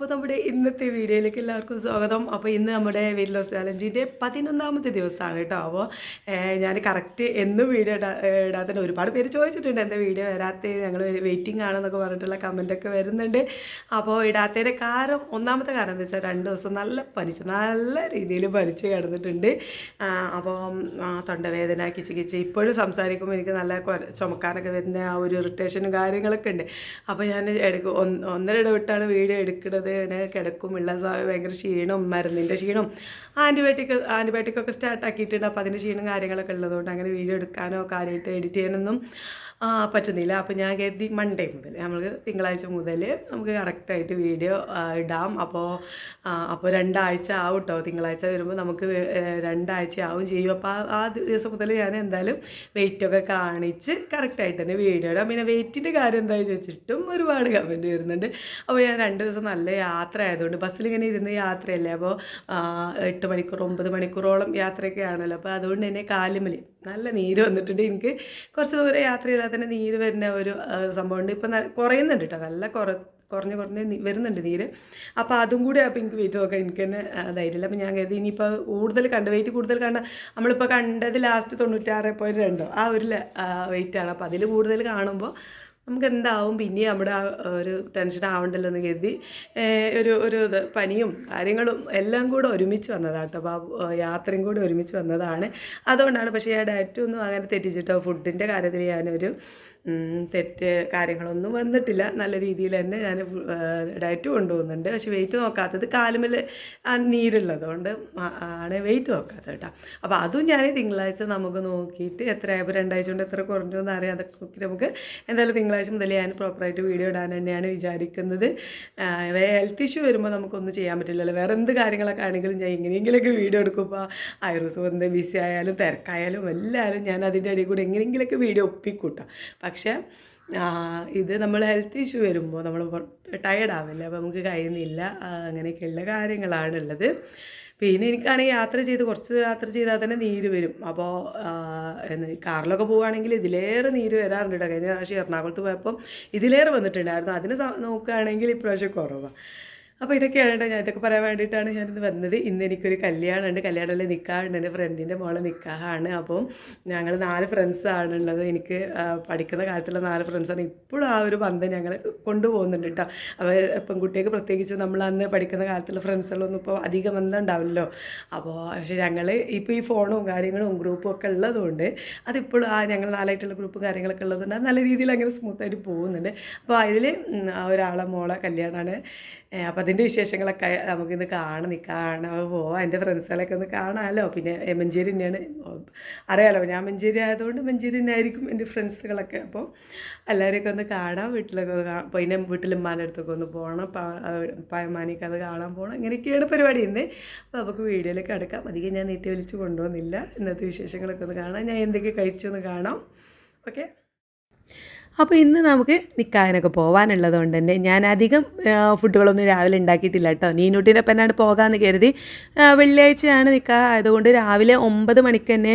അപ്പോൾ നമ്മുടെ ഇന്നത്തെ വീഡിയോയിലേക്ക് എല്ലാവർക്കും സ്വാഗതം. അപ്പോൾ ഇന്ന് നമ്മുടെ വെയിറ്റ് ലോസ് ചാലഞ്ചിന്റെ പതിനൊന്നാമത്തെ ദിവസമാണ് കേട്ടോ. അപ്പോൾ ഞാൻ കറക്റ്റ് എന്നും വീഡിയോ ഇടാ ഒരുപാട് പേര് ചോദിച്ചിട്ടുണ്ട് എന്റെ വീഡിയോ വരാത്ത ഞങ്ങൾ വെയിറ്റിംഗ് ആണെന്നൊക്കെ പറഞ്ഞിട്ടുള്ള കമന്റൊക്കെ വരുന്നുണ്ട്. അപ്പോൾ ഇടാത്തതിന്റെ കാരണം ഒന്നാമത്തെ കാരണം എന്താ വെച്ചാൽ രണ്ട് ദിവസം നല്ല പനിച്ചു നല്ല രീതിയിൽ പനിച്ച് കിടന്നിട്ടുണ്ട്. അപ്പോൾ തൊണ്ടവേദന കിച്ച് കിച്ച് ഇപ്പോഴും സംസാരിക്കുമ്പോൾ എനിക്ക് നല്ല ചുമക്കാനൊക്കെ വരുന്ന ആ ഒരു ഇറിറ്റേഷനും കാര്യങ്ങളൊക്കെ ഉണ്ട്. അപ്പോൾ ഞാൻ എടുക്കും ഒന്ന് ഒന്നര ഇടവിട്ടാണ് വീഡിയോ എടുക്കുന്നത് പിന്നെ കിടക്കും ഉള്ള ഭയങ്കര ക്ഷീണം മരുന്നിന്റെ ക്ഷീണം. ആന്റിബയോട്ടിക് ആന്റിബയോട്ടിക് ഒക്കെ സ്റ്റാർട്ട് ആക്കിയിട്ടുണ്ട്. അപ്പോൾ അതിന്റെ ക്ഷീണം കാര്യങ്ങളൊക്കെ ഉള്ളതുകൊണ്ട് അങ്ങനെ വീഡിയോ എടുക്കാനോ കാര്യമായിട്ട് എഡിറ്റ് ചെയ്യാനൊന്നും ആ, പറ്റുന്നില്ല. അപ്പോൾ ഞാൻ കരുതി മൺഡേ മുതൽ നമുക്ക് തിങ്കളാഴ്ച മുതൽ നമുക്ക് കറക്റ്റായിട്ട് വീഡിയോ ഇടാം. അപ്പോൾ അപ്പോൾ രണ്ടാഴ്ച ആവും കേട്ടോ തിങ്കളാഴ്ച വരുമ്പോൾ നമുക്ക് രണ്ടാഴ്ച ആവും ചെയ്യും. അപ്പോൾ ആ- ദിവസം മുതൽ ഞാൻ എന്തായാലും വെയിറ്റൊക്കെ കാണിച്ച് കറക്റ്റായിട്ട് തന്നെ വീഡിയോ ഇടാം. പിന്നെ വെയിറ്റിന്റെ കാര്യം എന്താ ചോദിച്ചിട്ടും ഒരുപാട് കമന്റ് വരുന്നുണ്ട്. അപ്പോൾ ഞാൻ രണ്ട് ദിവസം നല്ല യാത്ര ആയതുകൊണ്ട് ബസ്സിൽ ഇങ്ങനെ ഇരുന്ന് യാത്രയല്ലേ? അപ്പോൾ എട്ട് മണിക്കൂർ ഒമ്പത് മണിക്കൂറോളം യാത്രയൊക്കെ ആണല്ലോ. അപ്പോൾ അതുകൊണ്ട് തന്നെ കാലുമൽ നല്ല നീര് വന്നിട്ടുണ്ട്. എനിക്ക് കുറച്ച് ദൂരം യാത്ര ചെയ്താൽ തന്നെ നീര് വരുന്ന ഒരു സംഭവമുണ്ട്. ഇപ്പം കുറയുന്നുണ്ട് കേട്ടോ നല്ല കുറ കുറഞ്ഞ് കുറഞ്ഞ് വരുന്നുണ്ട് നീര്. അപ്പോൾ അതും കൂടി അപ്പോൾ എനിക്ക് വെയിറ്റ് നോക്കാം എനിക്ക് തന്നെ ധൈര്യമില്ല. അപ്പോൾ ഞാൻ കരുതി ഇനിയിപ്പോൾ കൂടുതൽ കണ്ട് വെയിറ്റ് കൂടുതൽ കണ്ട നമ്മളിപ്പോൾ കണ്ടത് ലാസ്റ്റ് തൊണ്ണൂറ്റാറ് പോയിന്റ് രണ്ടോ ആ ഒരു വെയിറ്റാണ് അപ്പോൾ അതിൽ കൂടുതൽ കാണുമ്പോൾ നമുക്ക് എന്താവും പിന്നെ നമ്മുടെ ആ ഒരു ടെൻഷൻ ആവണ്ടല്ലോ എന്ന് കരുതി ഒരു ഒരു ഇത് പനിയും കാര്യങ്ങളും എല്ലാം കൂടെ ഒരുമിച്ച് അപ്പോൾ ആ യാത്രയും കൂടെ ഒരുമിച്ച് വന്നതാണ്. അതുകൊണ്ടാണ് പക്ഷേ ആ ഡയറ്റൊന്നും അങ്ങനെ തെറ്റിച്ചിട്ടോ. ഫുഡിന്റെ കാര്യത്തിൽ ഞാനൊരു തെറ്റ് കാര്യങ്ങളൊന്നും വന്നിട്ടില്ല. നല്ല രീതിയിൽ തന്നെ ഞാൻ ഡയറ്റ് കൊണ്ടുപോകുന്നുണ്ട്. പക്ഷെ വെയിറ്റ് നോക്കാത്തത് കാലുമൽ നീരുള്ളതുകൊണ്ട് ആണ് വെയിറ്റ് നോക്കാത്തത് കേട്ടോ. അപ്പോൾ അതും ഞാൻ തിങ്കളാഴ്ച നമുക്ക് നോക്കിയിട്ട് എത്രയായപ്പോൾ രണ്ടാഴ്ച കൊണ്ട് എത്ര കുറഞ്ഞു എന്ന് അറിയാം. അതൊക്കെ നോക്കി നമുക്ക് എന്തായാലും തിങ്കളാഴ്ച മുതൽ ഞാൻ പ്രോപ്പറായിട്ട് വീഡിയോ ഇടാൻ തന്നെയാണ് വിചാരിക്കുന്നത്. ഹെൽത്ത് ഇഷ്യൂ വരുമ്പോൾ നമുക്കൊന്നും ചെയ്യാൻ പറ്റില്ലല്ലോ. വേറെ എന്ത് കാര്യങ്ങളൊക്കെ ആണെങ്കിലും ഞാൻ എങ്ങനെയെങ്കിലുമൊക്കെ വീഡിയോ എടുക്കുമ്പോൾ ഐറൂസ് വന്ന് ബിസി ആയാലും തിരക്കായാലും എല്ലാവരും ഞാൻ അതിന്റെ ഇടയിൽ കൂടെ എങ്ങനെയെങ്കിലുമൊക്കെ വീഡിയോ ഒപ്പിക്കൂട്ടാം പക്ഷേ ഇത് നമ്മൾ ഹെൽത്ത് ഇഷ്യൂ വരുമ്പോൾ നമ്മൾ ടയേർഡ് ആവില്ല? അപ്പോൾ നമുക്ക് കഴിയുന്നില്ല. അങ്ങനെയൊക്കെയുള്ള കാര്യങ്ങളാണുള്ളത്. പിന്നെ എനിക്കാണെങ്കിൽ യാത്ര ചെയ്ത് കുറച്ച് യാത്ര ചെയ്താൽ തന്നെ നീര് വരും. അപ്പോൾ കാറിലൊക്കെ പോവുകയാണെങ്കിൽ ഇതിലേറെ നീര് വരാറുണ്ട് കേട്ടോ. കഴിഞ്ഞ പ്രാവശ്യം എറണാകുളത്ത് പോയപ്പം ഇതിലേറെ വന്നിട്ടുണ്ടായിരുന്നു. അതിന് നോക്കുകയാണെങ്കിൽ ഇപ്രാവശ്യം കുറവാണ് അപ്പോൾ ഇതൊക്കെയാണ് കേട്ടോ ഞാൻ ഇതൊക്കെ പറയാൻ വേണ്ടിയിട്ടാണ് ഞാനിന്ന് വന്നത്. ഇന്ന് എനിക്കൊരു കല്യാണമുണ്ട്. കല്യാണമല്ലേ നിൽക്കാറുണ്ട് എന്റെ ഫ്രണ്ടിന്റെ മോളെ നിൽക്കാഹാണ് അപ്പം ഞങ്ങൾ നാല് ഫ്രണ്ട്സാണ് ഉള്ളത്. എനിക്ക് പഠിക്കുന്ന കാലത്തുള്ള നാല് ഫ്രണ്ട്സാണ് ഇപ്പോഴും ആ ഒരു ബന്ധം ഞങ്ങൾ കൊണ്ടുപോകുന്നുണ്ട് കേട്ടോ. അപ്പോൾ പെൺകുട്ടികൾക്ക് പ്രത്യേകിച്ച് നമ്മൾ അന്ന് പഠിക്കുന്ന കാലത്തുള്ള ഫ്രണ്ട്സുകളൊന്നും ഇപ്പോൾ അധികം ബന്ധം ഉണ്ടാവില്ലല്ലോ. അപ്പോൾ പക്ഷേ ഞങ്ങൾ ഇപ്പോൾ ഈ ഫോണും കാര്യങ്ങളും ഗ്രൂപ്പും ഒക്കെ ഉള്ളതുകൊണ്ട് അതിപ്പോഴും ആ ഞങ്ങൾ നാലായിട്ടുള്ള ഗ്രൂപ്പും കാര്യങ്ങളൊക്കെ ഉള്ളതുകൊണ്ട് അത് നല്ല രീതിയിൽ അങ്ങനെ സ്മൂത്തായിട്ട് പോകുന്നുണ്ട്. അപ്പോൾ അതിൽ ഒരാളെ മോളെ കല്യാണമാണ് അപ്പോൾ അതിന്റെ വിശേഷങ്ങളൊക്കെ നമുക്കിന്ന് കാണാം. കാണാൻ പോവാം. എന്റെ ഫ്രണ്ട്സുകളൊക്കെ ഒന്ന് കാണാമല്ലോ പിന്നെ മഞ്ചേരി തന്നെയാണ്. അറിയാമല്ലോ ഞാൻ മഞ്ചേരി ആയതുകൊണ്ട് മഞ്ചേരി തന്നെ ആയിരിക്കും എന്റെ ഫ്രണ്ട്സുകളൊക്കെ അപ്പോൾ എല്ലാവരെയൊക്കെ ഒന്ന് കാണാം. വീട്ടിലൊക്കെ ഒന്ന് കാണാം. പിന്നെ വീട്ടിലുമ്മാന്റെ അടുത്തൊക്കെ ഒന്ന് പോകണം പയമാനിക്ക് അത് കാണാൻ പോകണം ഇങ്ങനെയൊക്കെയാണ് പരിപാടി ഇന്ന്. അപ്പോൾ നമുക്ക് വീഡിയോയിലേക്ക് അടുക്കാം. അധികം ഞാൻ നീട്ടി വലിച്ച് കൊണ്ടുവന്നില്ല ഇന്നത്തെ വിശേഷങ്ങളൊക്കെ ഒന്ന് കാണാം. ഞാൻ എന്തൊക്കെ കഴിച്ചൊന്ന് കാണാം. ഓക്കെ? അപ്പോൾ ഇന്ന് നമുക്ക് നിൽക്കാനൊക്കെ പോകാനുള്ളത് കൊണ്ട് തന്നെ ഞാൻ അധികം ഫുഡുകളൊന്നും രാവിലെ ഉണ്ടാക്കിയിട്ടില്ല കേട്ടോ. നീനൂട്ടിന്റെ ഒപ്പനാണ് പോകാമെന്ന് കരുതി. വെള്ളിയാഴ്ചയാണ് നിൽക്കുക ആയതുകൊണ്ട് രാവിലെ ഒമ്പത് മണിക്ക് തന്നെ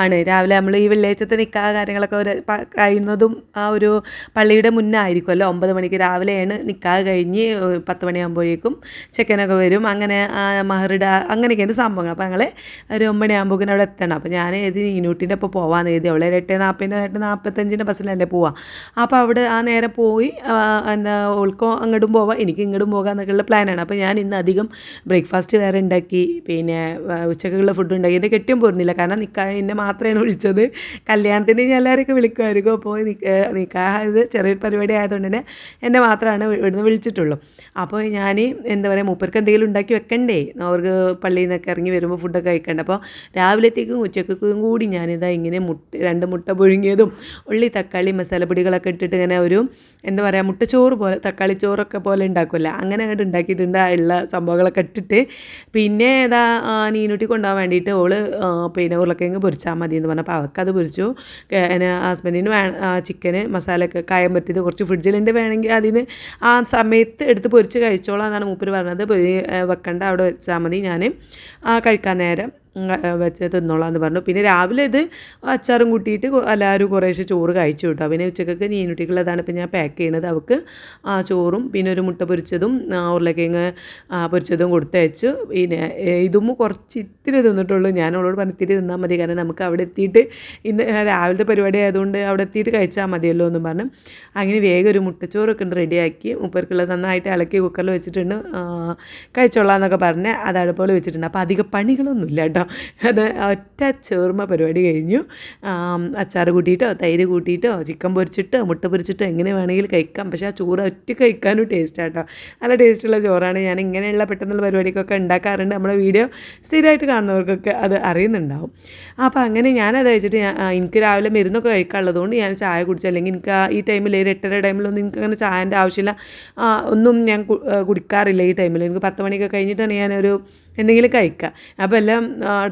ആണ്. രാവിലെ നമ്മൾ ഈ വെള്ളിയാഴ്ചത്തെ നിൽക്കുക കാര്യങ്ങളൊക്കെ ഒരു കഴിയുന്നതും ആ ഒരു പള്ളിയുടെ മുന്നേ ആയിരിക്കുമല്ലോ ഒമ്പത് മണിക്ക് രാവിലെയാണ് നിൽക്കുക കഴിഞ്ഞ് പത്ത് മണിയാകുമ്പോഴേക്കും ചെക്കനൊക്കെ വരും. അങ്ങനെ മഹറിട അങ്ങനെയൊക്കെയാണ് സംഭവങ്ങൾ. അപ്പോൾ ഞങ്ങൾ ഒരു ഒമ്പത് മണിയാകുമ്പോഴേക്കും അവിടെ എത്തണം. അപ്പോൾ ഞാൻ ഏത് നീനൂട്ടിന്റെ ഒപ്പം പോകാമെന്ന് കരുതി. അവളെ എട്ട് നാൽപ്പതിന്റെ നാൽപ്പത്തഞ്ചിന്റെ ബസ്സിലല്ലേ പോവാം. അപ്പോൾ അവിടെ ആ നേരം പോയി എന്താ ഓൾക്കോ അങ്ങോട്ടും പോവാം എനിക്ക് ഇങ്ങോട്ടും പോകാം എന്നൊക്കെയുള്ള പ്ലാനാണ്. അപ്പോൾ ഞാൻ ഇന്ന് അധികം ബ്രേക്ക്ഫാസ്റ്റ് വേറെ ഉണ്ടാക്കി പിന്നെ ഉച്ചക്കുള്ള ഫുഡ് ഉണ്ടാക്കി എന്റെ കെട്ടിയും പോരുന്നില്ല കാരണം നിൽക്കാൻ എന്നെ മാത്രമാണ് വിളിച്ചത്. കല്യാണത്തിന് ഞാൻ എല്ലാവരെയൊക്കെ വിളിക്കുമായിരിക്കും. അപ്പോൾ നിൽക്കാ ഇത് ചെറിയൊരു പരിപാടി ആയതുകൊണ്ട് തന്നെ എന്നെ മാത്രമാണ് ഇവിടുന്ന് വിളിച്ചിട്ടുള്ളൂ. അപ്പോൾ ഞാൻ എന്താ പറയുക മൂപ്പർക്ക് എന്തെങ്കിലും ഉണ്ടാക്കി വെക്കണ്ടേ? അവർക്ക് പള്ളിയിൽ നിന്നൊക്കെ ഇറങ്ങി വരുമ്പോൾ ഫുഡൊക്കെ കഴിക്കണ്ട? അപ്പോൾ രാവിലത്തേക്കും ഉച്ചക്കും കൂടി ഞാനിതാ ഇങ്ങനെ മുട്ട രണ്ട് മുട്ട പുഴുങ്ങിയതും ഉള്ളി തക്കാളി മസാലപ്പൊടികളൊക്കെ ഇട്ടിട്ട് ഇങ്ങനെ ഒരു എന്താ പറയുക മുട്ടച്ചോറ് പോലെ തക്കാളി ചോറൊക്കെ പോലെ ഉണ്ടാക്കുമല്ലോ അങ്ങനെ അങ്ങോട്ട് ഉണ്ടാക്കിയിട്ടുണ്ട് ഉള്ള സംഭവങ്ങളൊക്കെ ഇട്ടിട്ട്. പിന്നെ ഏതാ നീനൂട്ടി കൊണ്ടുപോകാൻ വേണ്ടിയിട്ട് ഓൾ പിന്നെ ഉരുളക്കിഴങ്ങ് പൊരിച്ചാൽ മതി എന്ന് പറഞ്ഞപ്പോൾ അവൾക്കത് പൊരിച്ചു. എന്നെ ഹസ്ബൻഡിന് വേ ചിക്കന് മസാലയൊക്കെ കായം പറ്റിയത് കുറച്ച് ഫ്രിഡ്ജിലുണ്ട് വേണമെങ്കിൽ അതിന് ആ സമയത്ത് എടുത്ത് പൊരിച്ച് കഴിച്ചോളാം എന്നാണ് മൂപ്പര് പറഞ്ഞത്. വെക്കണ്ട അവിടെ വെച്ചാൽ മതി ഞാൻ കഴിക്കാൻ നേരം. ഉം, ആ, വെച്ച് തിന്നോളാന്ന് പറഞ്ഞു. പിന്നെ രാവിലെ ഇത് അച്ചാറും കൂട്ടിയിട്ട് എല്ലാവരും കുറേശ്ശെ ചോറ് കഴിച്ചു കേട്ടോ. പിന്നെ ഉച്ചക്കൊക്കെ നീനുട്ടിക്കുള്ളതാണ് ഇപ്പം ഞാൻ പാക്ക് ചെയ്യണത്. അവൾക്ക് ആ ചോറും പിന്നെ ഒരു മുട്ട പൊരിച്ചതും ഉരുളക്കിഴങ്ങ് പൊരിച്ചതും കൊടുത്തയച്ചു. പിന്നെ ഇതും കുറച്ച് ഇത്തിരി തിന്നിട്ടുള്ളൂ. ഞാൻ അവളോട് പറഞ്ഞു ഇത്തിരി തിന്നാൽ മതി. കാരണം നമുക്ക് അവിടെ എത്തിയിട്ട് ഇന്ന് രാവിലത്തെ പരിപാടി ആയതുകൊണ്ട് അവിടെ എത്തിയിട്ട് കഴിച്ചാൽ മതിയല്ലോ എന്നും പറഞ്ഞു. അങ്ങനെ വേഗം ഒരു മുട്ടച്ചോറൊക്കെ ഉണ്ട് റെഡിയാക്കി. മുപ്പർക്കുള്ളത് നന്നായിട്ട് ഇളക്കി കുക്കറിൽ വെച്ചിട്ടുണ്ട്. കഴിച്ചോളാം എന്നൊക്കെ പറഞ്ഞ് അത് അടുപ്പോലെ വെച്ചിട്ടുണ്ട്. അപ്പോൾ അധികം പണികളൊന്നുമില്ല കേട്ടോ. അത് ഒറ്റ ചേർമ പരിപാടി കഴിഞ്ഞു. അച്ചാർ കൂട്ടിയിട്ടോ തൈര് കൂട്ടിയിട്ടോ ചിക്കൻ പൊരിച്ചിട്ടോ മുട്ട പൊരിച്ചിട്ടോ എങ്ങനെ വേണമെങ്കിലും കഴിക്കാം. പക്ഷേ ആ ചോറ് ഒറ്റ കഴിക്കാനും ടേസ്റ്റ് ആട്ടോ നല്ല ടേസ്റ്റുള്ള ചോറാണ്. ഞാൻ ഇങ്ങനെയുള്ള പെട്ടെന്നുള്ള പരിപാടിക്കൊക്കെ ഉണ്ടാക്കാറുണ്ട്. നമ്മുടെ വീഡിയോ സ്ഥിരമായിട്ട് കാണുന്നവർക്കൊക്കെ അത് അറിയുന്നുണ്ടാവും. അപ്പോൾ അങ്ങനെ ഞാനത് കഴിച്ചിട്ട് എനിക്ക് രാവിലെ മരുന്നൊക്കെ കഴിക്കാനുള്ളതുകൊണ്ട് ഞാൻ ചായ കുടിച്ചു. അല്ലെങ്കിൽ എനിക്ക് ഈ ടൈമിൽ ഒരു എട്ടര ടൈമിലൊന്നും എനിക്ക് അങ്ങനെ ചായന്റെ ആവശ്യമില്ല. ഒന്നും ഞാൻ കുടിക്കാറില്ല ഈ ടൈമിൽ. എനിക്ക് പത്ത് മണിയൊക്കെ കഴിഞ്ഞിട്ടാണ് ഞാനൊരു എന്തെങ്കിലും കഴിക്കുക അപ്പോൾ എല്ലാം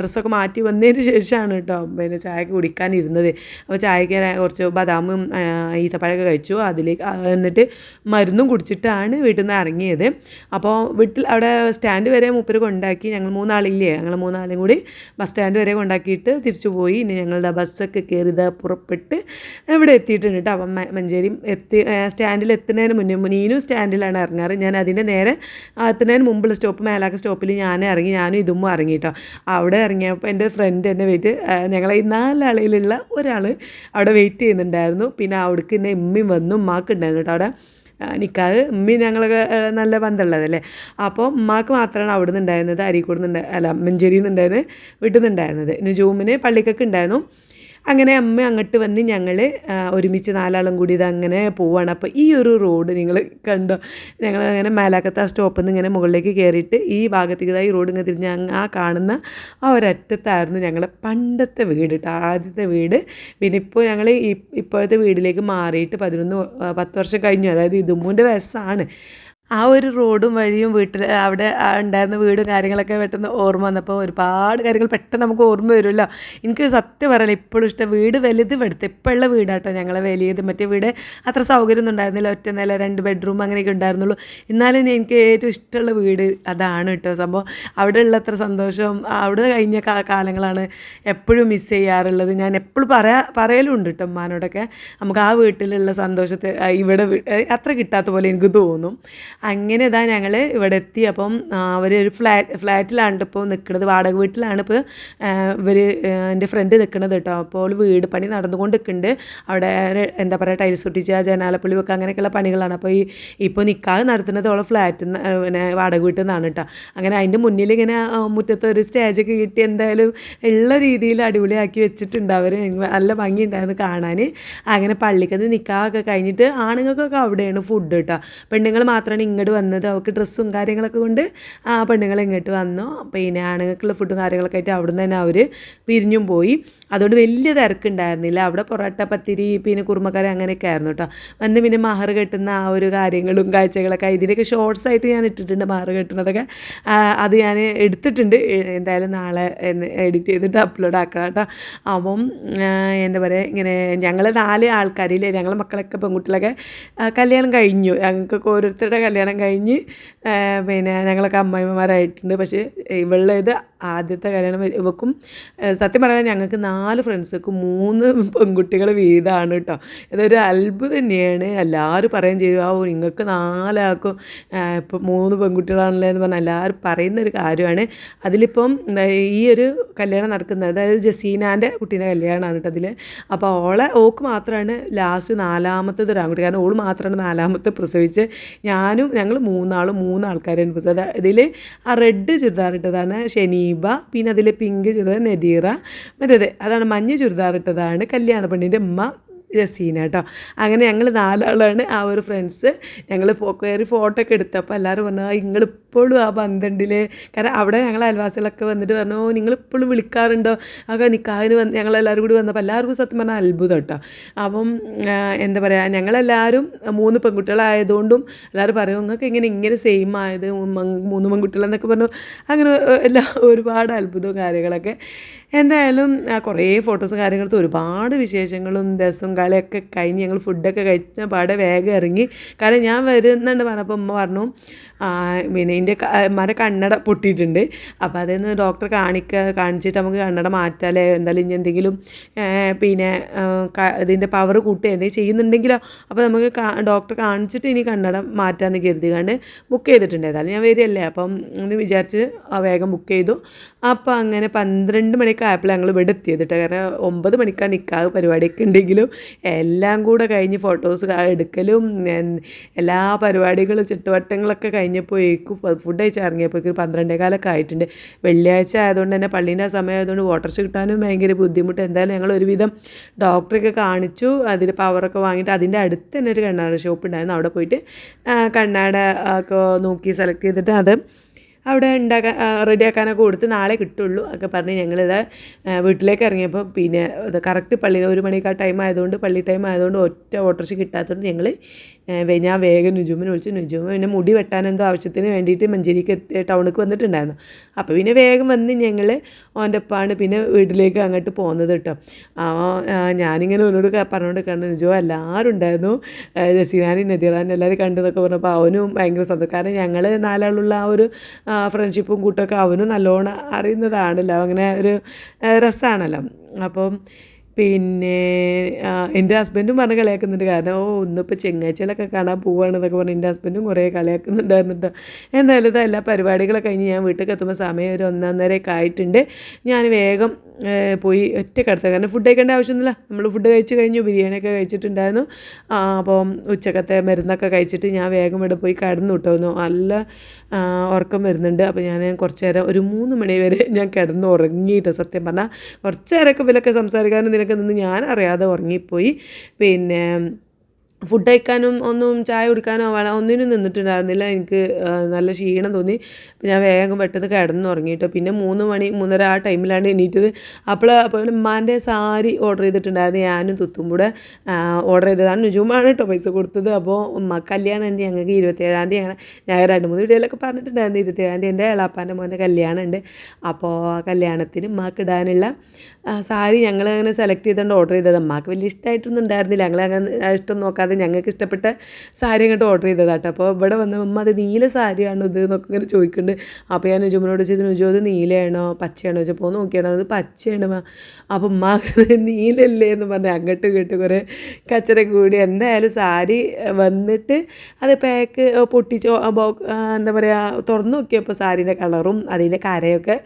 ഡ്രസ്സൊക്കെ മാറ്റി വന്നതിന് ശേഷമാണ് കേട്ടോ പിന്നെ ചായക്ക് കുടിക്കാനിരുന്നത്. അപ്പോൾ ചായക്ക് കുറച്ച് ബദാമും ഈത്തപ്പഴമൊക്കെ കഴിച്ചു. അതിലേക്ക് എന്നിട്ട് മരുന്നും കുടിച്ചിട്ടാണ് വീട്ടിൽ നിന്ന് ഇറങ്ങിയത്. അപ്പോൾ വീട്ടിൽ അവിടെ സ്റ്റാൻഡ് വരെ മൂപ്പര് കൊണ്ടാക്കി ഞങ്ങൾ മൂന്നാളില്ലേ ഞങ്ങൾ മൂന്നാളും കൂടി ബസ് സ്റ്റാൻഡ് വരെ കൊണ്ടാക്കിയിട്ട് തിരിച്ചു പോയി. ഇനി ഞങ്ങളുടെ ബസ്സൊക്കെ കയറിയത് പുറപ്പെട്ട് ഇവിടെ എത്തിയിട്ടുണ്ട് കേട്ടോ. അപ്പം മഞ്ചേരി എത്തി സ്റ്റാൻഡിൽ എത്തുന്നതിന് മുന്നേ നീനും സ്റ്റാൻഡിലാണ് ഇറങ്ങാറ്. ഞാൻ അതിന്റെ നേരെ എത്തുന്നതിന് മുമ്പുള്ള സ്റ്റോപ്പ് മേലാക്ക സ്റ്റോപ്പിൽ ഞാൻ ഇറങ്ങി ഞാനും ഇതും ഇറങ്ങി കേട്ടോ അവിടെ ഇറങ്ങിയപ്പോൾ എന്റെ ഫ്രണ്ട് എന്നെ വെയിറ്റ് ഞങ്ങളെ ഈ നാലാളിലുള്ള ഒരാൾ അവിടെ വെയിറ്റ് ചെയ്യുന്നുണ്ടായിരുന്നു. പിന്നെ അവിടേക്ക് എന്നെ ഉമ്മയും വന്നു ഉമ്മാക്കുണ്ടായിരുന്നു കേട്ടോ അവിടെ. നിൽക്കാതെ ഉമ്മി ഞങ്ങളൊക്കെ നല്ല ബന്ധമുള്ളതല്ലേ അപ്പോൾ ഉമ്മാക്ക് മാത്രമാണ് അവിടെ നിന്ന് ഉണ്ടായിരുന്നത് അരീക്കോട് അല്ല മഞ്ചേരിയിൽ നിന്നുണ്ടായിരുന്നത് വീട്ടിൽ നിന്നുണ്ടായിരുന്നത് നുജൂമിന് പള്ളിക്കൊക്കെ ഉണ്ടായിരുന്നു അങ്ങനെ അമ്മ അങ്ങോട്ട് വന്ന് ഞങ്ങൾ ഒരുമിച്ച് നാലാളും കൂടി ഇത് അങ്ങനെ പോവാണ്. അപ്പോൾ ഈ ഒരു റോഡ് നിങ്ങൾ കണ്ടോ? ഞങ്ങൾ അങ്ങനെ മേലാക്കത്ത സ്റ്റോപ്പിൽ നിന്ന് ഇങ്ങനെ മുകളിലേക്ക് കയറിയിട്ട് ഈ ഭാഗത്തേക്ക് ഈ റോഡ് ഇങ്ങനെ തിരിഞ്ഞ് ആ കാണുന്ന ആ ഒരറ്റത്തായിരുന്നു ഞങ്ങളുടെ പണ്ടത്തെ വീട് കേട്ടോ ആദ്യത്തെ വീട്. പിന്നെ ഇപ്പോൾ ഞങ്ങൾ ഇപ്പോഴത്തെ വീട്ടിലേക്ക് മാറിയിട്ട് പതിനൊന്ന് പത്ത് വർഷം കഴിഞ്ഞു. അതായത് ഇതുമ്മൂന്റെ വയസ്സാണ്. ആ ഒരു റോഡും വഴിയും വീട്ടിൽ അവിടെ ഉണ്ടായിരുന്ന വീടും കാര്യങ്ങളൊക്കെ പെട്ടെന്ന് ഓർമ്മ വന്നപ്പോൾ ഒരുപാട് കാര്യങ്ങൾ പെട്ടെന്ന് നമുക്ക് ഓർമ്മ വരുമല്ലോ. എനിക്ക് സത്യം പറയല ഇപ്പോഴും ഇഷ്ടം വീട് വലുത് എടുത്ത് ഇപ്പോഴുള്ള വീടാട്ടോ ഞങ്ങളെ വലിയത്. മറ്റേ വീട് അത്ര സൗകര്യമൊന്നും ഉണ്ടായിരുന്നില്ല ഒറ്റ നില രണ്ട് ബെഡ്റൂം അങ്ങനെയൊക്കെ ഉണ്ടായിരുന്നുള്ളൂ. എന്നാലും എനിക്ക് ഏറ്റവും ഇഷ്ടമുള്ള വീട് അതാണ് കേട്ടോ സംഭവം. അവിടെ ഉള്ള അത്ര സന്തോഷം അവിടെ കഴിഞ്ഞ കാലങ്ങളാണ് എപ്പോഴും മിസ് ചെയ്യാറുള്ളത്. ഞാൻ എപ്പോഴും പറയാ പറയലുണ്ട് കേട്ടോ ഉമ്മാനോടൊക്കെ. നമുക്ക് ആ വീട്ടിലുള്ള സന്തോഷത്തെ ഇവിടെ അത്ര കിട്ടാത്ത പോലെ എനിക്ക് തോന്നും. അങ്ങനെ ഇതാ ഞങ്ങൾ ഇവിടെ എത്തി അപ്പം അവർ ഒരു ഫ്ലാറ്റ് ഫ്ലാറ്റിലാണ് ഇപ്പോൾ നിൽക്കുന്നത് വാടക വീട്ടിലാണ് ഇപ്പോൾ ഇവർ എന്റെ ഫ്രണ്ട് നിൽക്കുന്നത് കേട്ടോ അപ്പോൾ വീട് പണി നടന്നുകൊണ്ട് നിൽക്കുന്നുണ്ട് അവിടെ എന്താ പറയുക ടൈൽസ് ഒട്ടിച്ച ജനാലപ്പള്ളി വെക്കുക അങ്ങനെയൊക്കെയുള്ള പണികളാണ്. അപ്പോൾ ഈ ഇപ്പോൾ നിൽക്കാതെ നടത്തുന്നത് അവളെ ഫ്ലാറ്റിൽ നിന്ന് പിന്നെ വാടക വീട്ടിൽ നിന്നാണ് കേട്ടോ അങ്ങനെ അതിന്റെ മുന്നിൽ ഇങ്ങനെ മുറ്റത്ത് ഒരു സ്റ്റേജൊക്കെ കിട്ടി എന്തായാലും ഉള്ള രീതിയിൽ അടിപൊളിയാക്കി വെച്ചിട്ടുണ്ട് അവർ നല്ല ഭംഗിയുണ്ടായിരുന്നു കാണാൻ അങ്ങനെ പള്ളിക്കത് നിൽക്കാതൊക്കെ കഴിഞ്ഞിട്ട് ആണുങ്ങൾക്കൊക്കെ അവിടെയാണ് ഫുഡ് കേട്ടോ പെണ്ണുങ്ങൾ മാത്രമാണ് ഇങ്ങോട്ട് വന്നത്. അവൾക്ക് ഡ്രസ്സും കാര്യങ്ങളൊക്കെ കൊണ്ട് ആ പെണ്ണുങ്ങൾ ഇങ്ങോട്ട് വന്നു. പിന്നെ ആണുങ്ങൾക്കുള്ള ഫുഡും കാര്യങ്ങളൊക്കെ ആയിട്ട് അവിടെ നിന്ന് തന്നെ അവർ പിരിഞ്ഞും പോയി. അതുകൊണ്ട് വലിയ തിരക്കുണ്ടായിരുന്നില്ല. അവിടെ പൊറോട്ട പത്തിരി പിന്നെ കുറുമക്കറി അങ്ങനെയൊക്കെ ആയിരുന്നു കേട്ടോ. വന്ന് പിന്നെ മഹർ കെട്ടുന്ന ആ ഒരു കാര്യങ്ങളും കാഴ്ചകളൊക്കെ ഇതിന്റെയൊക്കെ ഷോർട്സ് ആയിട്ട് ഞാൻ ഇട്ടിട്ടുണ്ട് മഹർ കെട്ടുന്നതൊക്കെ. അത് ഞാൻ എടുത്തിട്ടുണ്ട്. എന്തായാലും നാളെ എഡിറ്റ് ചെയ്തിട്ട് അപ്ലോഡ് ആക്കണം കേട്ടോ. അപ്പം എന്താ പറയുക ഇങ്ങനെ ഞങ്ങൾ നാല് ആൾക്കാരില്ലേ ഞങ്ങളെ മക്കളൊക്കെ പെൺകുട്ടികളൊക്കെ കല്യാണം കഴിഞ്ഞു. ഞങ്ങൾക്കൊക്കെ ഓരോരുത്തരുടെ കല്യാണം കഴിഞ്ഞ് ആ, പിന്നെ ഞങ്ങളൊക്കെ അമ്മായിമ്മമാരായിട്ടുണ്ട്. പക്ഷേ ഇവളുടേത് ആദ്യത്തെ കല്യാണം ഇവക്കും സത്യം പറഞ്ഞാൽ ഞങ്ങൾക്ക് നാല് ഫ്രണ്ട്സൊക്കെ മൂന്ന് പെൺകുട്ടികൾ വീതമാണ് കേട്ടോ ഇതൊരു അത്ഭുതം തന്നെയാണ്. എല്ലാവരും പറയുകയും ചെയ്തു ആ നിങ്ങൾക്ക് നാലാക്കും ഇപ്പം മൂന്ന് പെൺകുട്ടികളാണല്ലോ എന്ന് പറഞ്ഞാൽ എല്ലാവരും പറയുന്ന ഒരു കാര്യമാണ്. അതിലിപ്പം ഈ ഒരു കല്യാണം നടക്കുന്നത് അതായത് ജസീനാന്റെ കുട്ടീന്റെ കല്യാണമാണ് കേട്ടോ അതിൽ അപ്പോൾ ഓളെ ഓക്ക് മാത്രമാണ് ലാസ്റ്റ് നാലാമത്തെ ഒരു ആൺകുട്ടി കാരണം ഓൾ മാത്രമാണ് നാലാമത്തെ പ്രസവിച്ച് ഞാനും ഞങ്ങൾ മൂന്നാളും മൂന്ന് ആൾക്കാരാണ് പ്രസവിച്ചത് ഇതിൽ ആ റെഡ് ചുരിദാർ ഇട്ടതാണ് ഷെനീബ പിന്നെ അതിലെ പിങ്ക് ചുരിദാർ നദീറ മറ്റേത് അതാണ് മഞ്ഞ ചുരിദാർ ഇട്ടതാണ് കല്യാണ പെണ്ണിന്റെ ഉമ്മ. ജസീന അങ്ങനെ ഞങ്ങൾ നാലാളാണ് ആ ഒരു ഫ്രണ്ട്സ് ഞങ്ങൾ കയറി ഫോട്ടോ ഒക്കെ എടുത്തു. അപ്പോൾ എല്ലാവരും പറഞ്ഞു നിങ്ങളിപ്പോഴും ആ ബന്ധമുണ്ടില്ലേ കാരണം അവിടെ ഞങ്ങൾ അയൽവാസികളൊക്കെ വന്നിട്ട് പറഞ്ഞു "ഓ, നിങ്ങളിപ്പോഴും വിളിക്കാറുണ്ടോ? ഒക്കെ നിൽക്കാതിന് വന്ന് ഞങ്ങളെല്ലാവരും കൂടി വന്നപ്പോൾ എല്ലാവർക്കും സത്യം പറഞ്ഞാൽ അത്ഭുതം കേട്ടോ അപ്പം എന്താ പറയുക ഞങ്ങളെല്ലാവരും മൂന്ന് പെൺകുട്ടികളായതുകൊണ്ടും എല്ലാവരും പറയും നിങ്ങൾക്ക് ഇങ്ങനെ ഇങ്ങനെ സെയിം ആയത് മൂന്ന് പെൺകുട്ടികളെന്നൊക്കെ പറഞ്ഞു. അങ്ങനെ എല്ലാ ഒരുപാട് അത്ഭുതവും കാര്യങ്ങളൊക്കെ. എന്തായാലും കുറേ ഫോട്ടോസും കാര്യങ്ങളും ഒരുപാട് വിശേഷങ്ങളും രസവും കളിയൊക്കെ കഴിഞ്ഞ് ഞങ്ങൾ ഫുഡൊക്കെ കഴിച്ച പാടെ വേഗം ഇറങ്ങി. കാരണം ഞാൻ വരുന്നുണ്ട് പറഞ്ഞപ്പോൾ ഉമ്മ പറഞ്ഞു പിന്നെ എന്റെ മര കണ്ണട പൊട്ടിയിട്ടുണ്ട്. അപ്പോൾ അതൊന്ന് ഡോക്ടറെ കാണിക്കുക കാണിച്ചിട്ട് നമുക്ക് കണ്ണട മാറ്റാലേ എന്തായാലും ഇനി എന്തെങ്കിലും പിന്നെ ഇതിന്റെ പവർ കൂട്ടുക എന്തെങ്കിലും ചെയ്യുന്നുണ്ടെങ്കിലോ അപ്പോൾ നമുക്ക് ഡോക്ടറെ കാണിച്ചിട്ട് ഇനി കണ്ണട മാറ്റാമെന്ന് കരുതി കണ്ട് ബുക്ക് ചെയ്തിട്ടുണ്ട്. ഏതായാലും ഞാൻ വരികയല്ലേ അപ്പം എന്ന് വിചാരിച്ച് വേഗം ബുക്ക് ചെയ്തു. അപ്പോൾ അങ്ങനെ പന്ത്രണ്ട് മണിക്ക് ആയപ്പോൾ ഞങ്ങൾ ഇവിടെ എത്തിയത് കേട്ടോ കാരണം ഒമ്പത് മണിക്കാണ് നിൽക്കാവ് പരിപാടിയൊക്കെ ഉണ്ടെങ്കിലും എല്ലാം കൂടെ കഴിഞ്ഞ് ഫോട്ടോസ് എടുക്കലും എല്ലാ പരിപാടികളും ചുറ്റുവട്ടങ്ങളൊക്കെ കഴിഞ്ഞപ്പോഴേക്കും ഫുഡ് കഴിച്ച് ഇറങ്ങിയപ്പോഴേക്കും പന്ത്രണ്ടേ കാലൊക്കെ ആയിട്ടുണ്ട്. വെള്ളിയാഴ്ച ആയതുകൊണ്ട് തന്നെ പള്ളീന്റെ സമയം ആയതുകൊണ്ട് വോട്ടർസ് കിട്ടാനും ഭയങ്കര ബുദ്ധിമുട്ട്. എന്തായാലും ഞങ്ങൾ ഒരുവിധം ഡോക്ടറൊക്കെ കാണിച്ചു. അതിൽ പവറൊക്കെ വാങ്ങിയിട്ട് അതിന്റെ അടുത്ത് തന്നെ ഒരു കണ്ണാട ഷോപ്പ് ഉണ്ടായിരുന്നു. അവിടെ പോയിട്ട് കണ്ണാട ഒക്കെ നോക്കി സെലക്ട് ചെയ്തിട്ട് അത് അവിടെ ഉണ്ടാക്കാൻ റെഡിയാക്കാനൊക്കെ കൊടുത്ത് നാളെ കിട്ടുള്ളൂ ഒക്കെ പറഞ്ഞ് ഞങ്ങളിത് വീട്ടിലേക്ക് ഇറങ്ങിയപ്പോൾ പിന്നെ കറക്റ്റ് പള്ളിയിൽ ഒരു മണിക്ക് ടൈം ആയതുകൊണ്ട് പള്ളി ടൈം ആയതുകൊണ്ട് ഒറ്റ ഓട്ടോറിക്ഷ കിട്ടാത്തതുകൊണ്ട് ഞങ്ങൾ ഞാൻ വേഗം നുജൂമിനെ വിളിച്ചു. നുജൂമ പിന്നെ മുടി വെട്ടാൻ എന്തോ ആവശ്യത്തിന് വേണ്ടിയിട്ട് മഞ്ചേരിക്ക് ടൗണിലേക്ക് വന്നിട്ടുണ്ടായിരുന്നു. അപ്പോൾ പിന്നെ വേഗം വന്ന് ഞങ്ങൾ ഓന്റെ ഒപ്പാണ് പിന്നെ വീട്ടിലേക്ക് അങ്ങോട്ട് പോകുന്നത് കേട്ടോ ആ ഞാനിങ്ങനെ ഒന്നോട് പറഞ്ഞുകൊണ്ട് കണ്ടു നുജോ എല്ലാവരും ഉണ്ടായിരുന്നു. ജസീനാനും നദീറാനും എല്ലാവരും കണ്ടെന്നൊക്കെ പറഞ്ഞപ്പോൾ അവനും ഭയങ്കര സന്തോഷം. കാരണം ഞങ്ങൾ നാലാളുള്ള ആ ഒരു ഫ്രണ്ട്ഷിപ്പും കൂട്ടൊക്കെ അവനും നല്ലോണം അറിയുന്നതാണല്ലോ. അങ്ങനെ ഒരു രസമാണല്ലോ അപ്പം പിന്നെ എന്റെ ഹസ്ബൻഡും പറഞ്ഞ് കളിയാക്കുന്നുണ്ട്. കാരണം ഓ ഇന്നിപ്പോൾ ചെങ്ങാഴ്ചകളൊക്കെ കാണാൻ പോവുകയാണെന്നൊക്കെ പറഞ്ഞ് എന്റെ ഹസ്ബൻഡും കുറേ കളിയാക്കുന്നുണ്ടായിരുന്നു കേട്ടോ എന്തായാലും ഇത് എല്ലാ പരിപാടികളൊക്കെ കഴിഞ്ഞ് ഞാൻ വീട്ടിലേക്ക് എത്തുമ്പോൾ സമയം ഒരു ഒന്നാം നേരമൊക്കെ ആയിട്ടുണ്ട്. ഞാൻ വേഗം പോയി ഒറ്റ കിടത്തുക കാരണം ഫുഡ് കഴിക്കേണ്ട ആവശ്യമൊന്നുമില്ല. നമ്മൾ ഫുഡ് കഴിച്ച് കഴിഞ്ഞു ബിരിയാണിയൊക്കെ കഴിച്ചിട്ടുണ്ടായിരുന്നു. അപ്പം ഉച്ചക്കത്തെ മരുന്നൊക്കെ കഴിച്ചിട്ട് ഞാൻ വേഗം ഇവിടെ പോയി കിടന്നു കിട്ടുന്നു നല്ല ഉറക്കം വരുന്നുണ്ട്. അപ്പോൾ ഞാൻ കുറച്ച് നേരം ഒരു മൂന്ന് മണി വരെ ഞാൻ കിടന്ന് ഉറങ്ങിയിട്ട് സത്യം പറഞ്ഞാൽ കുറച്ച് നേരമൊക്കെ ഇവരൊക്കെ സംസാരിക്കാനും ഇതിനൊക്കെ നിന്ന് ഞാൻ അറിയാതെ ഉറങ്ങിപ്പോയി. പിന്നെ ഫുഡ് കഴിക്കാനും ഒന്നും ചായ കുടിക്കാനോ വള ഒന്നിനും നിന്നിട്ടുണ്ടായിരുന്നില്ല. എനിക്ക് നല്ല ക്ഷീണം തോന്നി. ഞാൻ വേഗം പെട്ടെന്ന് കിടന്നു ഉറങ്ങിയിട്ടോ പിന്നെ മൂന്ന് മണി മൂന്നര ആ ടൈമിലാണ് എണീറ്റത്. അപ്പോൾ അപ്പോൾ ഉമ്മാന്റെ സാരി ഓർഡർ ചെയ്തിട്ടുണ്ടായിരുന്നു. ഞാനും തുത്തും കൂടെ ഓർഡർ ചെയ്തതാണ്. നുജുമാണ് കേട്ടോ പൈസ കൊടുത്തത്. അപ്പോൾ ഉമ്മ കല്യാണം ഉണ്ട്. ഞങ്ങൾക്ക് ഇരുപത്തേഴാം തീയതി ഞങ്ങൾ ഞാൻ രണ്ട് മൂന്ന് വീഡിയോയിലൊക്കെ പറഞ്ഞിട്ടുണ്ടായിരുന്നു. ഇരുപത്തേഴാം തീയതി എന്റെ എളാപ്പാന്റെ മോന്റെ കല്യാണം ഉണ്ട്. അപ്പോൾ ആ കല്യാണത്തിന് ഉമ്മാക്ക് ഇടാനുള്ള സാരി ഞങ്ങൾ അങ്ങനെ സെലക്ട് ചെയ്തുകൊണ്ട് ഓർഡർ ചെയ്തത്. അമ്മയ്ക്ക് വലിയ ഇഷ്ടമായിട്ടൊന്നും ഉണ്ടായിരുന്നില്ല. ഞങ്ങൾ അങ്ങനെ ഇഷ്ടം നോക്കാതെ ഞങ്ങൾക്ക് ഇഷ്ടപ്പെട്ട സാരി അങ്ങോട്ട് ഓർഡർ ചെയ്തതാട്ടോ. അപ്പോൾ ഇവിടെ വന്ന് അമ്മ അത് നീല സാരിയാണോ ഇത്? എന്നൊക്കെ ഇങ്ങനെ ചോദിക്കുന്നുണ്ട്. അപ്പോൾ ഞാൻ ഉജുമനോട് ചോദിച്ചു നുജു അത് നീലയാണോ? പച്ചയാണോ? ചോദിച്ചപ്പോൾ നോക്കിയാണോ അത് പച്ചയാണ് അപ്പോൾ ഉമ്മ നീലല്ലേ? എന്ന് പറഞ്ഞ് അങ്ങോട്ട് കേട്ട് കുറേ കച്ചറ കൂടി. എന്തായാലും സാരി വന്നിട്ട് അത് പാക്ക് പൊട്ടിച്ച് എന്താ പറയുക തുറന്നു നോക്കിയപ്പോൾ സാരീന്റെ കളറും അതിന്റെ കരയൊക്കെ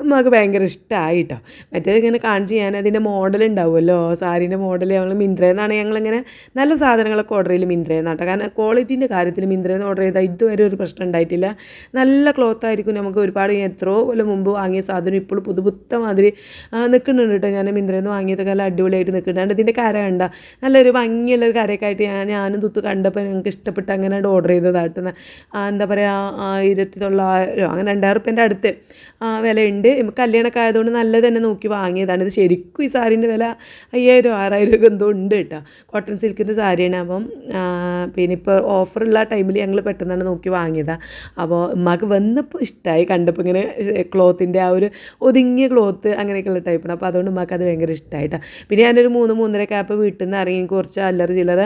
നമുക്ക് ഭയങ്കര ഇഷ്ടമായി കേട്ടോ മറ്റേത് ഇങ്ങനെ കാണിച്ച് ഞാൻ അതിന്റെ മോഡൽ ഉണ്ടാവുമല്ലോ സാരീന്റെ മോഡൽ ഞങ്ങൾ മിന്ത്രയിൽ നിന്നാണ് ഞങ്ങളിങ്ങനെ നല്ല സാധനങ്ങളൊക്കെ ഓർഡർ ചെയ്യൽ മിന്ത്രയിൽ നിന്നാട്ടോ കാരണം ക്വാളിറ്റീന്റെ കാര്യത്തിൽ മിന്ത്രയിൽ നിന്ന് ഓർഡർ ചെയ്താൽ ഇതുവരെ ഒരു പ്രശ്നം ഉണ്ടായിട്ടില്ല നല്ല ക്ലോത്ത് ആയിരിക്കും നമുക്ക് ഒരുപാട് എത്രയോ കൊല്ലം മുമ്പ് വാങ്ങിയ സാധനം ഇപ്പോൾ പുതുപുത്ത മാതിരി നിൽക്കുന്നുണ്ട് കേട്ടോ ഞാൻ മിന്ത്രയിൽ നിന്ന് വാങ്ങിയതൊക്കെ നല്ല അടിപൊളിയായിട്ട് നിൽക്കുന്നുണ്ട് ഇതിന്റെ കര കണ്ട നല്ലൊരു ഭംഗിയുള്ളൊരു കരയൊക്കെ ആയിട്ട് ഞാൻ ഞാനും തുത്ത് കണ്ടപ്പോൾ ഞങ്ങൾക്ക് ഇഷ്ടപ്പെട്ട് അങ്ങനെ ഓർഡർ ചെയ്തതായിട്ട് എന്താ പറയുക ആയിരത്തി തൊള്ളായിരം അങ്ങനെ രണ്ടായിരം റുപ്യന്റെ അടുത്ത് വിലയുണ്ട്. നമുക്ക് കല്യാണമൊക്കെ നല്ലത് തന്നെ നോക്കി വാങ്ങിയതാണ്. ഇത് ശരിക്കും ഈ സാരീന്റെ വില അയ്യായിരം ആറായിരം ഒക്കെ എന്തോ ഉണ്ട് കേട്ടോ. കോട്ടൺ സിൽക്കിന്റെ സാരിയാണ്. അപ്പം പിന്നെ ഇപ്പോൾ ഓഫറുള്ള ടൈമിൽ ഞങ്ങൾ പെട്ടെന്നാണ് നോക്കി വാങ്ങിയതാണ് അപ്പോൾ ഉമ്മാക്ക് വന്നപ്പോൾ ഇഷ്ടമായി കണ്ടപ്പോൾ ഇങ്ങനെ ക്ലോത്തിന്റെ ആ ഒരു ഒതുങ്ങിയ ക്ലോത്ത് അങ്ങനെയൊക്കെയുള്ള ടൈപ്പാണ് അപ്പോൾ അതുകൊണ്ട് ഉമ്മാക്ക് അത് ഭയങ്കര ഇഷ്ടമായിട്ടാണ് പിന്നെ ഞാനൊരു മൂന്ന് മൂന്നരയൊക്കെ ആയപ്പോൾ വീട്ടിൽ നിന്ന് ഇറങ്ങി കുറച്ച് അല്ലറ ചില്ലറ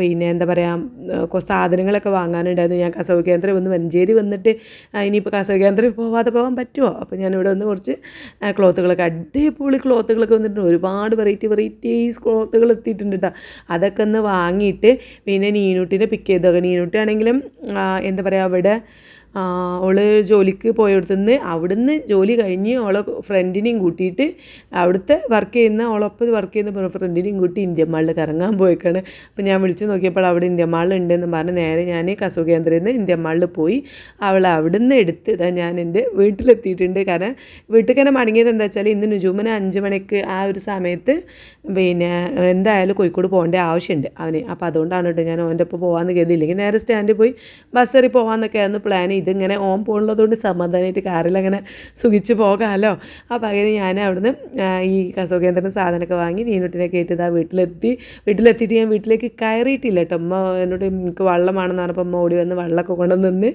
പിന്നെ എന്താ പറയുക സാധനങ്ങളൊക്കെ വാങ്ങാനുണ്ടായിരുന്നു. ഞാൻ കസവ് കേന്ദ്രം ഒന്ന് മഞ്ചേരി വന്നിട്ട് ഇനിയിപ്പോൾ കസവ് കേന്ദ്രം പോവാതെ പോകാൻ പറ്റുമോ? അപ്പോൾ ഞാനിവിടെ വന്ന് കുറച്ച് ക്ലോത്തുകളൊക്കെ അടിപൊളി ക്ലോത്തുകളൊക്കെ വന്നിട്ടുണ്ട്. ഒരുപാട് വെറൈറ്റി വെറൈറ്റീസ് ക്ലോത്തുകൾ എത്തിയിട്ടുണ്ട് കേട്ടോ അതൊക്കെ ഒന്ന് വാങ്ങിയിട്ട് പിന്നെ നീനൂട്ടിനെ പിക്ക് ചെയ്തൊക്കെ നീനൂട്ടി ആണെങ്കിലും എന്താ പറയുക അവിടെ അവൾ ജോലിക്ക് പോയടുത്തുനിന്ന് അവിടുന്ന് ജോലി കഴിഞ്ഞ് അവളെ ഫ്രണ്ടിനെയും കൂട്ടിയിട്ട് അവിടുത്തെ വർക്ക് ചെയ്യുന്ന അവളൊപ്പം വർക്ക് ചെയ്യുന്ന ഫ്രണ്ടിനെയും കൂട്ടി ഇന്ത്യമാളിൽ കറങ്ങാൻ പോയിക്കാണ്. അപ്പോൾ ഞാൻ വിളിച്ചു നോക്കിയപ്പോൾ അവിടെ ഇന്ത്യൻ മാളിൽ ഉണ്ടെന്ന് പറഞ്ഞ് നേരെ ഞാൻ കസു കേന്ദ്രയിൽ നിന്ന് ഇന്ത്യമാളിൽ പോയി. അവൾ അവിടുന്ന് എടുത്ത് ഇതാ ഞാൻ എന്റെ വീട്ടിലെത്തിയിട്ടുണ്ട്. കാരണം വീട്ടിൽ തന്നെ മടങ്ങിയത് എന്താ വെച്ചാൽ ഇന്ന് നുജൂമന് അഞ്ച് മണിക്ക് ആ ഒരു സമയത്ത് പിന്നെ എന്തായാലും കോഴിക്കോട് പോകേണ്ട ആവശ്യമുണ്ട് അവന്. അപ്പോൾ അതുകൊണ്ടാണ് കേട്ടോ ഞാൻ അവന്റെ ഒപ്പം പോകാമെന്ന് കരുതി. ഇല്ലെങ്കിൽ നേരെ സ്റ്റാൻഡിൽ പോയി ബസ് കയറി പോകാമെന്നൊക്കെ പ്ലാൻ ഇതിങ്ങനെ ഓം പോണുള്ളതുകൊണ്ട് സമാധാനമായിട്ട് കാറിൽ അങ്ങനെ സുഖിച്ച് പോകാമല്ലോ അപ്പോൾ അങ്ങനെ ഞാൻ അവിടുന്ന് ആ, ഈ കസവകേന്ദ്രം സാധനമൊക്കെ വാങ്ങി നീനുട്ടിനെ കയറ്റി ഇതാ വീട്ടിലെത്തി. വീട്ടിലെത്തിയിട്ട് ഞാൻ വീട്ടിലേക്ക് കയറിയിട്ടില്ല കേട്ടോ. അമ്മ എന്നോട് എനിക്ക് വള്ളമാണെന്ന് പറഞ്ഞപ്പോൾ അമ്മ ഓടി വന്ന് വെള്ളമൊക്കെ കൊണ്ടുവന്ന്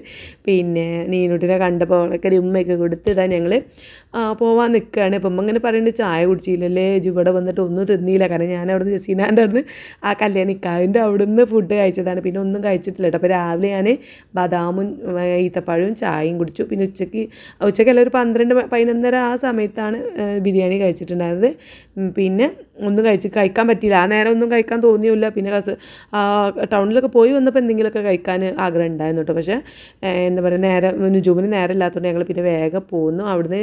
പിന്നെ നീനുട്ടിനെ കണ്ടപ്പോൾ അവളൊക്കെ ഉമ്മയൊക്കെ കൊടുത്ത് ഇതാ ഞങ്ങൾ പോവാൻ നിൽക്കുകയാണ്. അപ്പം അമ്മ ഇങ്ങനെ പറയുന്നുണ്ട് ചായ കുടിച്ചില്ലല്ലേ? ഇവിടെ വന്നിട്ട് ഒന്നും തിന്നിയില്ല. കാരണം ഞാൻ അവിടെ നിന്ന് ജസീനാന്റെ അവിടെ നിന്ന് ആ കല്യാണിക്കാവിന്റെ അവിടെ നിന്ന് ഫുഡ് കഴിച്ചതാണ്. പിന്നെ ഒന്നും കഴിച്ചിട്ടില്ല കേട്ടോ. അപ്പോൾ രാവിലെ ഞാൻ ബദാമും ആ, ഈത്തപ്പഴവും ചായയും കുടിച്ചു. പിന്നെ ഉച്ചയ്ക്ക് ഉച്ചയ്ക്കല്ല ഒരു പന്ത്രണ്ട് പതിനൊന്നര ആ സമയത്താണ് ബിരിയാണി കഴിച്ചിട്ടുണ്ടായിരുന്നത്. പിന്നെ ഒന്നും കഴിച്ച് കഴിക്കാൻ പറ്റിയില്ല. ആ നേരം ഒന്നും കഴിക്കാൻ തോന്നിയില്ല. പിന്നെ കസ് ടൗണിലൊക്കെ പോയി വന്നപ്പോൾ എന്തെങ്കിലുമൊക്കെ കഴിക്കാൻ ആഗ്രഹം ഉണ്ടായിരുന്നു കേട്ടോ. പക്ഷേ എന്താ പറയുക നേരം നുജൂമിന് നേരം ഇല്ലാത്തതുകൊണ്ട് ഞങ്ങൾ പിന്നെ വേഗം പോന്നു. അവിടുന്ന്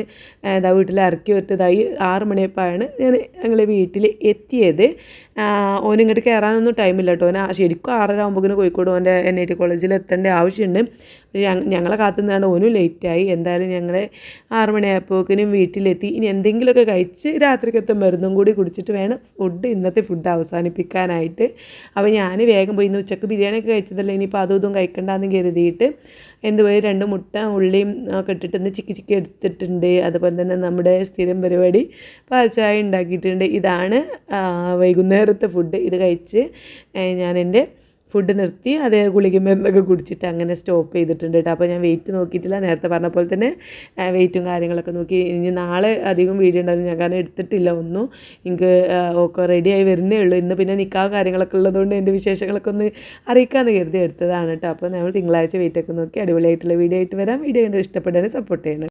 എന്താ വീട്ടിൽ ഇറക്കി വിട്ടതായി ആറ് മണിയപ്പോഴാണ് ഞാൻ ഞങ്ങൾ വീട്ടിൽ എത്തിയത്. ഓൻ ഇങ്ങോട്ട് കയറാനൊന്നും ടൈമില്ല കേട്ടോ. ഓന ശരിക്കും ആറര ആകുമ്പോഴേക്കും കോഴിക്കോട് ഓന്റെ എൻ ഐ ടി കോളേജിൽ എത്തേണ്ട ആവശ്യമുണ്ട്. ഞങ്ങളെ കാത്തു നിന്നാണ് ഓനും ലേറ്റായി എന്തായാലും ഞങ്ങൾ ആറ് മണിയായപ്പോഴേക്കിനും വീട്ടിലെത്തി. ഇനി എന്തെങ്കിലുമൊക്കെ കഴിച്ച് രാത്രിക്കത്തെ മരുന്നും കൂടി കുടിച്ചിട്ട് വേണം ഫുഡ് ഇന്നത്തെ ഫുഡ് അവസാനിപ്പിക്കാനായിട്ട്. അപ്പോൾ ഞാൻ വേഗം പോയി ഇന്ന് ഉച്ചയ്ക്ക് ബിരിയാണി ഒക്കെ കഴിച്ചതല്ലേ? ഇനിയിപ്പോൾ അതും ഇതും കഴിക്കണ്ടെന്ന് കരുതിയിട്ട് എന്ത് പോയി? രണ്ട് മുട്ട ഉള്ളിയും ഒക്കെ ഇട്ടിട്ട് ചിക്കി ചിക്കി എടുത്തിട്ടുണ്ട്. അതുപോലെ തന്നെ നമ്മുടെ സ്ഥിരം പരിപാടി പാൽ ചായ ഉണ്ടാക്കിയിട്ടുണ്ട്. ഇതാണ് വൈകുന്നേരത്തെ ഫുഡ് ഇത് കഴിച്ച് ഞാൻ എന്റെ ഫുഡ് നിർത്തി അതേ ഗുളിക മരുന്നൊക്കെ കുടിച്ചിട്ട് അങ്ങനെ സ്റ്റോപ്പ് ചെയ്തിട്ടുണ്ട് കേട്ടോ അപ്പോൾ ഞാൻ വെയിറ്റ് നോക്കിയിട്ടില്ല. നേരത്തെ പറഞ്ഞ പോലെ തന്നെ വെയിറ്റും കാര്യങ്ങളൊക്കെ നോക്കി. ഇനി നാളെ അധികം വീഡിയോ ഉണ്ടായിരുന്നു ഞാൻ കാരണം എടുത്തിട്ടില്ല ഒന്നും. എനിക്ക് ഓക്കെ ഒക്കെ റെഡിയായി വരുന്നേ ഉള്ളൂ. ഇന്ന് പിന്നെ നിൽക്കാവ് കാര്യങ്ങളൊക്കെ ഉള്ളതുകൊണ്ട് എന്റെ വിശേഷങ്ങളൊക്കെ ഒന്ന് അറിയിക്കാമെന്ന് കരുതി എടുത്തതാണ് കേട്ടോ അപ്പോൾ നമ്മൾ തിങ്കളാഴ്ച വെയിറ്റൊക്കെ നോക്കി അടിപൊളിയായിട്ടുള്ള വീഡിയോ ആയിട്ട് വരാം. വീഡിയോ കണ്ട് ഇഷ്ടപ്പെട്ടാൽ സപ്പോർട്ട് ചെയ്യണം.